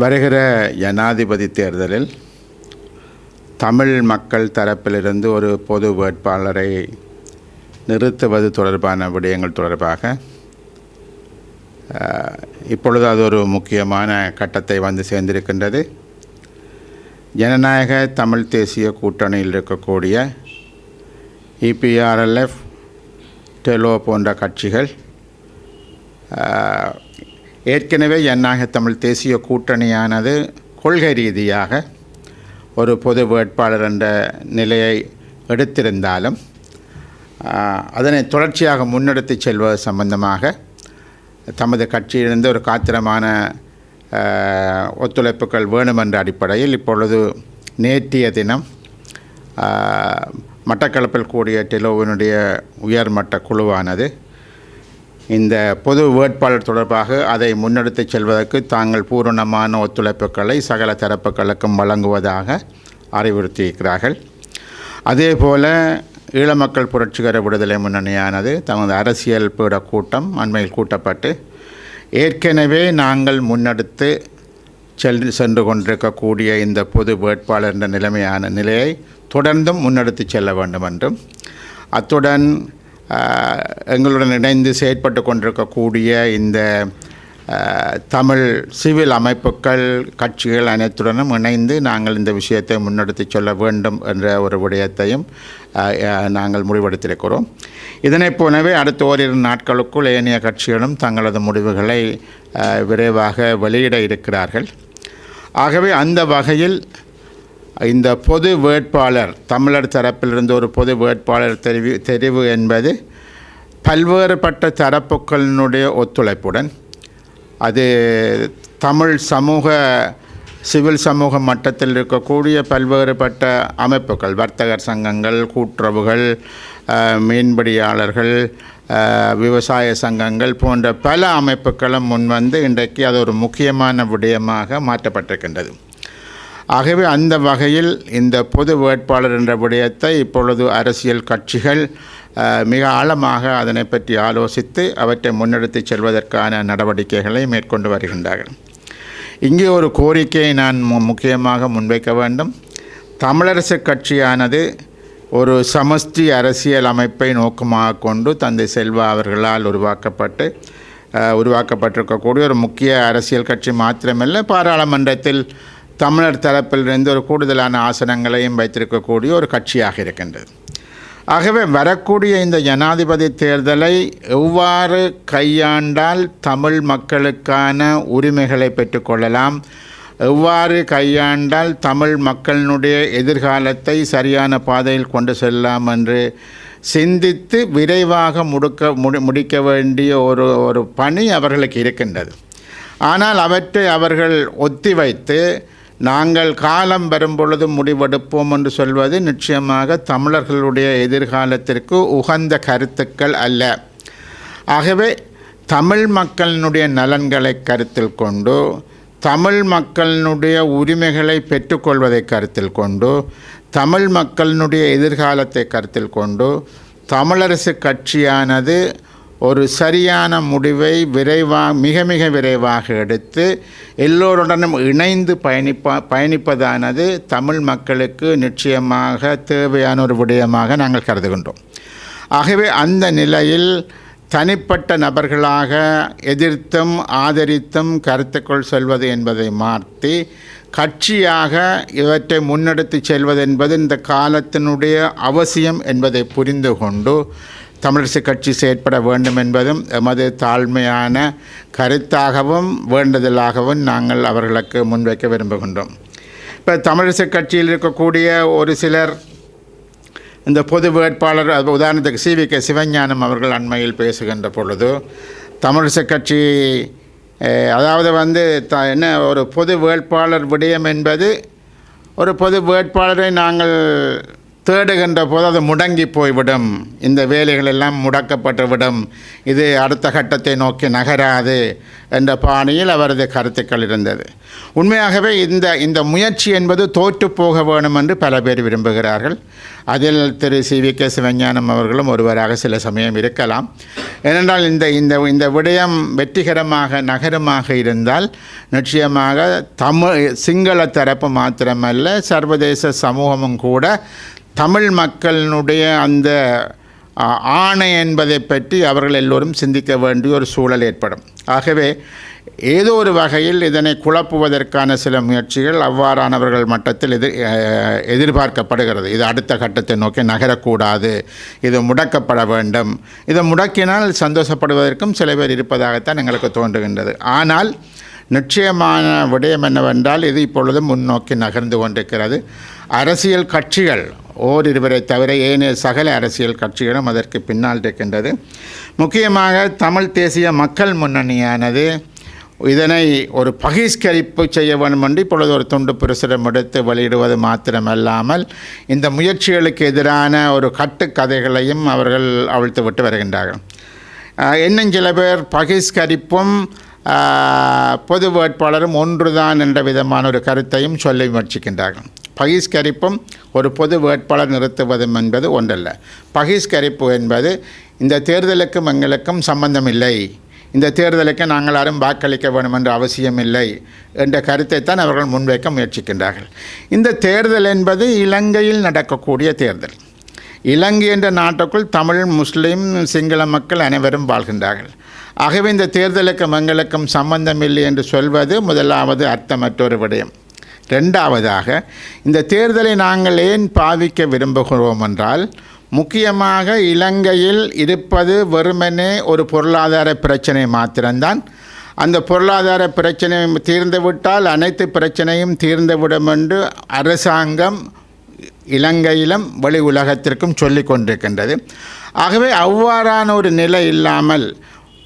வருகிற ஜனாதிபதி தேர்தலில் தமிழ் மக்கள் தரப்பிலிருந்து ஒரு பொது வேட்பாளரை நிறுத்துவது தொடர்பான விடயங்கள் தொடர்பாக இப்பொழுது அது ஒரு முக்கியமான கட்டத்தை வந்து சேர்ந்திருக்கின்றது. ஜனநாயக தமிழ் தேசிய கூட்டணியில் இருக்கக்கூடிய இபிஆர்எல்எஃப் டெலோ போன்ற கட்சிகள் ஏற்கனவே ஜனநாயக தமிழ் தேசிய கூட்டணியானது கொள்கை ரீதியாக ஒரு பொது வேட்பாளர் என்ற நிலையை எடுத்திருந்தாலும் அதனை தொடர்ச்சியாக முன்னெடுத்து செல்வது சம்பந்தமாக தமது கட்சியிலிருந்து ஒரு காத்திரமான ஒத்துழைப்புகள் வேணுமென்ற அடிப்படையில் இப்பொழுது நேற்றைய தினம் மட்டக்களப்பில் கூடிய டெலோவினுடைய உயர்மட்ட குழுவானது இந்த பொது வேட்பாளர் தொடர்பாக அதை முன்னெடுத்துச் செல்வதற்கு தாங்கள் பூரணமான ஒத்துழைப்புகளை சகல தரப்புகளுக்கும் வழங்குவதாக அறிவுறுத்தியிருக்கிறார்கள். அதேபோல ஈழமக்கள் புரட்சிகர விடுதலை முன்னணியானது தமது அரசியல் பீட கூட்டம் அண்மையில் கூட்டப்பட்டு ஏற்கனவே நாங்கள் முன்னெடுத்து செல் சென்று கொண்டிருக்கக்கூடிய இந்த பொது வேட்பாளர் என்ற நிலைமையான நிலையை தொடர்ந்தும் முன்னெடுத்து செல்ல வேண்டும் என்றும் அத்துடன் எங்களுடன் இணைந்து செயற்பட்டு கொண்டிருக்கக்கூடிய இந்த தமிழ் சிவில் அமைப்புகள் கட்சிகள் அனைத்துடனும் இணைந்து நாங்கள் இந்த விஷயத்தை முன்னெடுத்து செல்ல வேண்டும் என்ற ஒரு விடயத்தையும் நாங்கள் முடிவெடுத்திருக்கிறோம். இதனைப் போலவே அடுத்த ஓரிரு நாட்களுக்குள் ஏனைய கட்சிகளும் தங்களது முடிவுகளை விரைவாக வெளியிட இருக்கிறார்கள். ஆகவே அந்த வகையில் இந்த பொது வேட்பாளர் தமிழர் தரப்பிலிருந்து ஒரு பொது வேட்பாளர் தெரிவு தெரிவு என்பது பல்வேறுபட்ட தரப்புகளினுடைய ஒத்துழைப்புடன் அது தமிழ் சமூக சிவில் சமூக மட்டத்தில் இருக்கக்கூடிய பல்வேறுபட்ட அமைப்புகள் வர்த்தகர் சங்கங்கள் கூட்டுறவுகள் மீன்பிடியாளர்கள் விவசாய சங்கங்கள் போன்ற பல அமைப்புகளும் முன்வந்து இன்றைக்கு அது ஒரு முக்கியமான விடயமாக மாற்றப்பட்டிருக்கின்றது. ஆகவே அந்த வகையில் இந்த பொது வேட்பாளர் என்ற விடயத்தை இப்பொழுது அரசியல் கட்சிகள் மிக ஆழமாக அதனை பற்றி ஆலோசித்து அவற்றை முன்னெடுத்துச் செல்வதற்கான நடவடிக்கைகளை மேற்கொண்டு வருகின்றார்கள். இங்கே ஒரு கோரிக்கையை நான் மு- முக்கியமாக முன்வைக்க வேண்டும். தமிழரசு கட்சியானது ஒரு சமஷ்டி அரசியல் அமைப்பை நோக்கமாக கொண்டு தந்தை செல்வா அவர்களால் உருவாக்கப்பட்டு உருவாக்கப்பட்டிருக்கக்கூடிய ஒரு முக்கிய அரசியல் கட்சி மாத்திரமல்ல பாராளுமன்றத்தில் தமிழர் தரப்பிலிருந்து ஒரு கூடுதலான ஆசனங்களையும் வைத்திருக்கக்கூடிய ஒரு கட்சியாக இருக்கின்றது. ஆகவே வரக்கூடிய இந்த ஜனாதிபதி தேர்தலை எவ்வாறு கையாண்டால் தமிழ் மக்களுக்கான உரிமைகளை பெற்றுக்கொள்ளலாம் எவ்வாறு கையாண்டால் தமிழ் மக்களினுடைய எதிர்காலத்தை சரியான பாதையில் கொண்டு செல்லலாம் என்று சிந்தித்து விரைவாக முடுக்க முடி முடிக்க வேண்டிய ஒரு ஒரு பணி அவர்களுக்கு இருக்கின்றது. ஆனால் அவற்றை அவர்கள் ஒத்திவைத்து நாங்கள் காலம் வரும்பொழுது முடிவெடுப்போம் என்று சொல்வது நிச்சயமாக தமிழர்களுடைய எதிர்காலத்திற்கு உகந்த கருத்துக்கள் அல்ல. ஆகவே தமிழ் மக்களினுடைய நலன்களை கருத்தில் கொண்டு தமிழ் மக்களினுடைய உரிமைகளை பெற்றுக்கொள்வதை கருத்தில் கொண்டு தமிழ் மக்களினுடைய எதிர்காலத்தை கருத்தில் கொண்டு தமிழரசு கட்சியானது ஒரு சரியான முடிவை விரைவாக மிக மிக விரைவாக எடுத்து எல்லோருடனும் இணைந்து பயணிப்பா பயணிப்பதானது தமிழ் மக்களுக்கு நிச்சயமாக தேவையான ஒரு விடயமாக நாங்கள் கருதுகின்றோம். ஆகவே அந்த நிலையில் தனிப்பட்ட நபர்களாக எதிர்த்தும் ஆதரித்தும் கருத்துக்கள் சொல்வது என்பதை மாற்றி கட்சியாக இவற்றை முன்னெடுத்து செல்வது என்பது இந்த காலத்தினுடைய அவசியம் என்பதை புரிந்து கொண்டு தமிழரசு கட்சி செயற்பட வேண்டும் என்பதும் எமது தாழ்மையான கருத்தாகவும் வேண்டுதலாகவும் நாங்கள் அவர்களுக்கு முன்வைக்க விரும்புகின்றோம். இப்போ தமிழரசு கட்சியில் இருக்கக்கூடிய ஒரு சிலர் இந்த பொது வேட்பாளர் உதாரணத்துக்கு சி வி கே சிவஞானம் அவர்கள் அண்மையில் பேசுகின்ற பொழுது தமிழிசை கட்சி அதாவது வந்து த என்ன ஒரு பொது வேட்பாளர் விடயம் என்பது ஒரு பொது வேட்பாளரை நாங்கள் தேடுகின்ற போது அது முடங்கி போய்விடும். இந்த வேலைகள் எல்லாம் முடக்கப்பட்டுவிடும். இது அடுத்த கட்டத்தை நோக்கி நகராது என்ற பாணியில் அவரது கருத்துக்கள் இருந்தது. உண்மையாகவே இந்த இந்த முயற்சி என்பது தோற்று போக வேணும் என்று பல பேர் விரும்புகிறார்கள். அதில் திரு சி. வி. கே. சிவஞானம் அவர்களும் ஒருவராக சில சமயம் இருக்கலாம். ஏனென்றால் இந்த இந்த இந்த விடயம் வெற்றிகரமாக நகரமாக இருந்தால் நிச்சயமாக தமிழ் சிங்கள தரப்பு மாத்திரமல்ல சர்வதேச சமூகமும் கூட தமிழ் மக்களினுடைய அந்த ஆணை என்பதை பற்றி அவர்கள் எல்லோரும் சிந்திக்க வேண்டிய ஒரு சூழல் ஏற்படும். ஆகவே ஏதோ ஒரு வகையில் இதனை குழப்புவதற்கான சில முயற்சிகள் அவ்வாறானவர்கள் மட்டத்தில் எதிர் எதிர்பார்க்கப்படுகிறது. இது அடுத்த கட்டத்தை நோக்கி நகரக்கூடாது இது முடக்கப்பட வேண்டும். இதை முடக்கினால் சந்தோஷப்படுவதற்கும் சில பேர் இருப்பதாகத்தான் எங்களுக்கு தோன்றுகின்றது. ஆனால் நிச்சயமான விடயம் என்னவென்றால் இது இப்பொழுது முன்னோக்கி நகர்ந்து கொண்டிருக்கிறது. அரசியல் கட்சிகள் ஓரிருவரை தவிர ஏனைய சகல அரசியல் கட்சிகளும் அதற்கு பின்னால் இருக்கின்றது. முக்கியமாக தமிழ் தேசிய மக்கள் முன்னணியானது இதனை ஒரு பகிஷ்கரிப்பு செய்ய வேண்டும் என்று இப்பொழுது ஒரு துண்டு பிரசுரம் எடுத்து வெளியிடுவது மாத்திரமல்லாமல் இந்த முயற்சிகளுக்கு எதிரான ஒரு கட்டுக்கதைகளையும் அவர்கள் அவிழ்த்து விட்டு வருகின்றார்கள். இன்னும் சில பேர் பகிஷ்கரிப்பும் பொது வேட்பாளரும் ஒன்றுதான் என்ற விதமான ஒரு கருத்தையும் சொல்ல முயற்சிக்கின்றார்கள். பகிஷ்கரிப்பும் ஒரு பொது வேட்பாளர் நிறுத்துவதும் என்பது ஒன்றல்ல. பகிஷ்கரிப்பு என்பது இந்த தேர்தலுக்கும் எங்களுக்கும் சம்பந்தமில்லை. இந்த தேர்தலுக்கு நாங்கள் யாரும் வாக்களிக்க வேண்டும் என்ற அவசியமில்லை என்ற கருத்தை தான் அவர்கள் முன்வைக்க முயற்சிக்கின்றார்கள். இந்த தேர்தல் என்பது இலங்கையில் நடக்கக்கூடிய தேர்தல். இலங்கை என்ற நாட்டுக்குள் தமிழ் முஸ்லீம் சிங்கள மக்கள் அனைவரும் வாழ்கின்றார்கள். ஆகவே இந்த தேர்தலுக்கும் எங்களுக்கும் சம்பந்தம் இல்லை என்று சொல்வது முதலாவது அர்த்தமற்றொரு விடயம். ரெண்டாவதாக இந்த தேர்தலை நாங்கள் ஏன் பாவிக்க விரும்புகிறோம் என்றால் முக்கியமாக இலங்கையில் இருப்பது வெறுமனே ஒரு பொருளாதார பிரச்சனை மாத்திரம்தான். அந்த பொருளாதார பிரச்சனை தீர்ந்துவிட்டால் அனைத்து பிரச்சனையும் தீர்ந்துவிடும் என்று அரசாங்கம் இலங்கையிலும் வெளி உலகத்திற்கும் சொல்லி கொண்டிருக்கின்றது ஆகவே அவ்வாறான ஒரு நிலை இல்லாமல்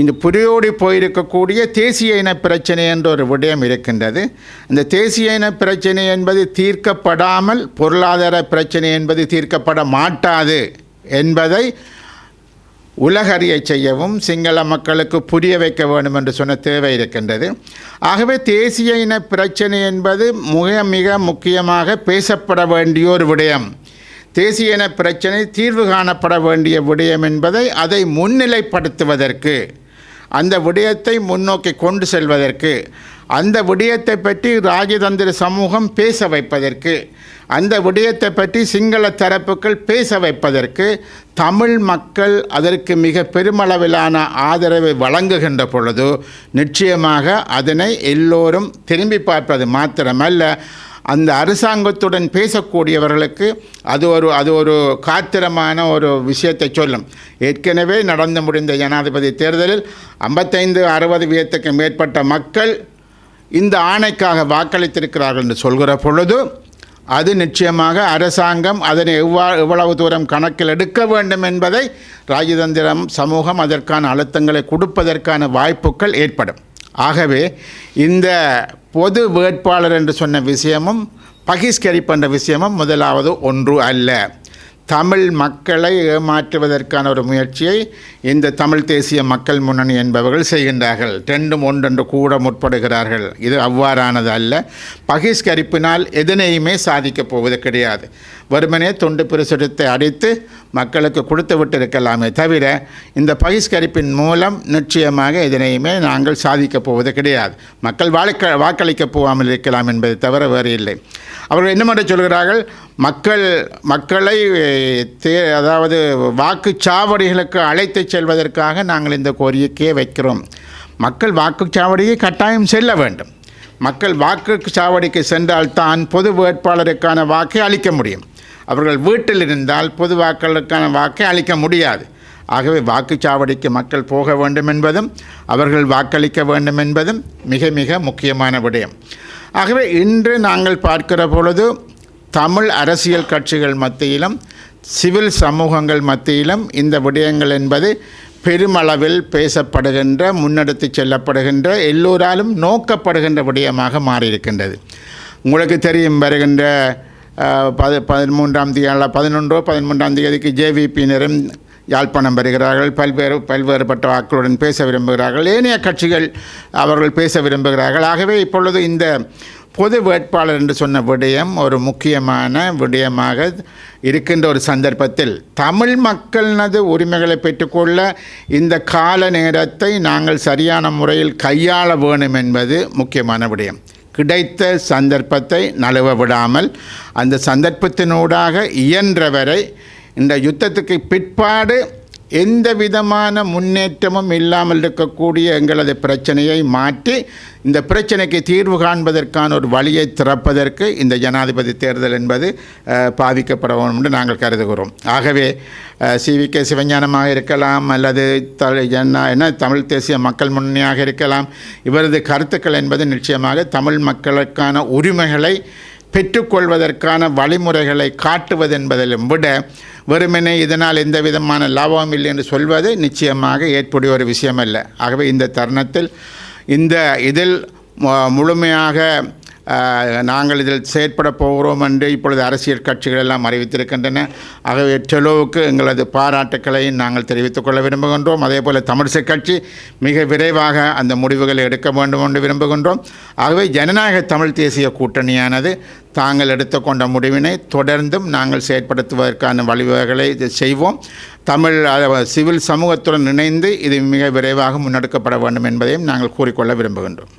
இந்த புரியோடி போயிருக்கக்கூடிய தேசிய இன பிரச்சனை என்ற ஒரு விடயம் இருக்கின்றது. இந்த தேசிய இன பிரச்சனை என்பது தீர்க்கப்படாமல் பொருளாதார பிரச்சனை என்பது தீர்க்கப்பட மாட்டாது என்பதை உலகறிய செய்யவும் சிங்கள மக்களுக்கு புரிய வைக்க வேண்டும் என்று சொன்ன தேவை இருக்கின்றது. ஆகவே தேசிய இன பிரச்சனை என்பது மிக மிக முக்கியமாக பேசப்பட வேண்டிய ஒரு விடயம். தேசிய இன பிரச்சனை தீர்வு காணப்பட வேண்டிய விடயம் என்பதை அதை முன்னிலைப்படுத்துவதற்கு அந்த விடயத்தை முன்னோக்கி கொண்டு செல்வதற்கு அந்த விடயத்தை பற்றி ராஜதந்திர சமூகம் பேச வைப்பதற்கு அந்த விடயத்தை பற்றி சிங்கள தரப்புகள் பேச வைப்பதற்கு தமிழ் மக்கள் அதற்கு மிக பெருமளவிலான ஆதரவை வழங்குகின்ற பொழுது நிச்சயமாக அதனை எல்லோரும் திரும்பி பார்ப்பது மாத்திரமல்ல. அந்த அரசாங்கத்துடன் பேசக்கூடியவர்களுக்கு அது ஒரு அது ஒரு காத்திரமான ஒரு விஷயத்தை சொல்லும். ஏற்கனவே நடந்து முடிந்த ஜனாதிபதி தேர்தலில் ஐம்பத்தைந்து அறுபது வீதத்துக்கு மேற்பட்ட மக்கள் இந்த ஆணைக்காக வாக்களித்திருக்கிறார்கள் என்று சொல்கிற பொழுது அது நிச்சயமாக அரசாங்கம் அதனை எவ்வா எவ்வளவு தூரம் கணக்கில் எடுக்க வேண்டும் என்பதை ராஜதந்திரம் சமூகம் அதற்கான அழுத்தங்களை கொடுப்பதற்கான வாய்ப்புகள் ஏற்படும். ஆகவே இந்த பொது வேட்பாளர் என்று சொன்ன விஷயமும் பகிஷ்கரிப்பு என்ற விஷயமும் முதலாவது ஒன்று அல்ல. தமிழ் மக்களை ஏமாற்றுவதற்கான ஒரு முயற்சியை இந்த தமிழ் தேசிய மக்கள் முன்னணி என்பவர்கள் செய்கின்றார்கள். ரெண்டும் ஒன்றென்று கூட முற்படுகிறார்கள். இது அவ்வாறானது அல்ல. பகிஷ்கரிப்பினால் எதனையுமே சாதிக்கப் போவது கிடையாது. வருமனே தொண்டு பிரசுரத்தை அடித்து மக்களுக்கு கொடுத்து விட்டு இருக்கலாமே தவிர இந்த பகிஷ்கரிப்பின் மூலம் நிச்சயமாக எதனையுமே நாங்கள் சாதிக்கப் போவது கிடையாது. மக்கள் வாக்களிக்க வாக்களிக்கப் போகாமல் இருக்கலாம் என்பதை தவிர வேறு இல்லை. அவர்கள் என்ன மட்டும் சொல்கிறார்கள்? மக்கள் மக்களை தே அதாவது வாக்குச்சாவடிகளுக்கு அழைத்து செல்வதற்காக நாங்கள் இந்த கோரிக்கையை வைக்கிறோம். மக்கள் வாக்குச்சாவடியை கட்டாயம் செல்ல வேண்டும். மக்கள் வாக்கு சாவடிக்கு சென்றால்தான் பொது வேட்பாளருக்கான வாக்கை அளிக்க முடியும். அவர்கள் வீட்டில் இருந்தால் பொது வாக்களுக்கான வாக்கை அளிக்க முடியாது. ஆகவே வாக்குச்சாவடிக்கு மக்கள் போக வேண்டும் என்பதும் அவர்கள் வாக்களிக்க வேண்டும் என்பதும் மிக மிக முக்கியமான விடயம். ஆகவே இன்று நாங்கள் பார்க்கிற பொழுது தமிழ் அரசியல் கட்சிகள் மத்தியிலும் சிவில் சமூகங்கள் மத்தியிலும் இந்த விடயங்கள் என்பது பெருமளவில் பேசப்படுகின்ற முன்னெடுத்து செல்லப்படுகின்ற எல்லோராலும் நோக்கப்படுகின்ற விடயமாக மாறியிருக்கின்றது. உங்களுக்கு தெரியும் வருகின்ற பதி பதிமூன்றாம் தேதி பதினொன்றோ பதிமூன்றாம் தேதிக்கு ஜேவிபியினரும் யாழ்ப்பாணம் வருகிறார்கள் பல்வேறு பல்வேறுபட்ட வாக்களுடன் பேச விரும்புகிறார்கள். ஏனைய கட்சிகள் அவர்கள் பேச விரும்புகிறார்கள். ஆகவே இப்பொழுது இந்த பொது வேட்பாளர் என்று சொன்ன விடயம் ஒரு முக்கியமான விடயமாக இருக்கின்ற ஒரு சந்தர்ப்பத்தில் தமிழ் மக்களினது உரிமைகளை பெற்றுக்கொள்ள இந்த கால நேரத்தை நாங்கள் சரியான முறையில் கையாள வேணும் என்பது முக்கியமான விடயம். கிடைத்த சந்தர்ப்பத்தை நழுவ விடாமல் அந்த சந்தர்ப்பத்தினூடாக இயன்றவரை இந்த யுத்தத்துக்கு பிற்பாடு எந்த விதமான முன்னேற்றமும் இல்லாமல் இருக்கக்கூடிய எங்களது பிரச்சனையை மாற்றி இந்த பிரச்சனைக்கு தீர்வு காண்பதற்கான ஒரு வழியை திறப்பதற்கு இந்த ஜனாதிபதி தேர்தல் என்பது பாதிக்கப்பட வேண்டும் என்று நாங்கள் கருதுகிறோம். ஆகவே சிவி கே சிவஞானமாக இருக்கலாம் அல்லது த என்ன என்ன தமிழ் தேசிய மக்கள் முன்னணியாக இருக்கலாம் இவரது கருத்துக்கள் என்பது நிச்சயமாக தமிழ் மக்களுக்கான உரிமைகளை பெற்றுக்கொள்வதற்கான வழிமுறைகளை காட்டுவது என்பதிலும் விட வெறுமனே இதனால் எந்த விதமான லாபமும் இல்லை என்று சொல்வது நிச்சயமாக ஏற்புடைய ஒரு விஷயம் ஆகவே இந்த தருணத்தில் இந்த இதில் முழுமையாக நாங்கள் இதில் செயற்பட போகிறோம் என்று இப்பொழுது அரசியல் கட்சிகள் எல்லாம் அறிவித்திருக்கின்றன. ஆகவே டெலோவுக்கு எங்களது பாராட்டுக்களையும் நாங்கள் தெரிவித்துக் கொள்ள விரும்புகின்றோம். அதே போல் தமிழிசை கட்சி மிக விரைவாக அந்த முடிவுகளை எடுக்க வேண்டும் என்று விரும்புகின்றோம். ஆகவே ஜனநாயக தமிழ் தேசிய கூட்டணியானது தாங்கள் எடுத்துக்கொண்ட முடிவினை தொடர்ந்தும் நாங்கள் செயற்படுத்துவதற்கான வழிவகைகளை இது செய்வோம். தமிழ் அதாவது சிவில் சமூகத்துடன் இணைந்து இது மிக விரைவாக முன்னெடுக்கப்பட வேண்டும் என்பதையும் நாங்கள் கூறிக்கொள்ள விரும்புகின்றோம்.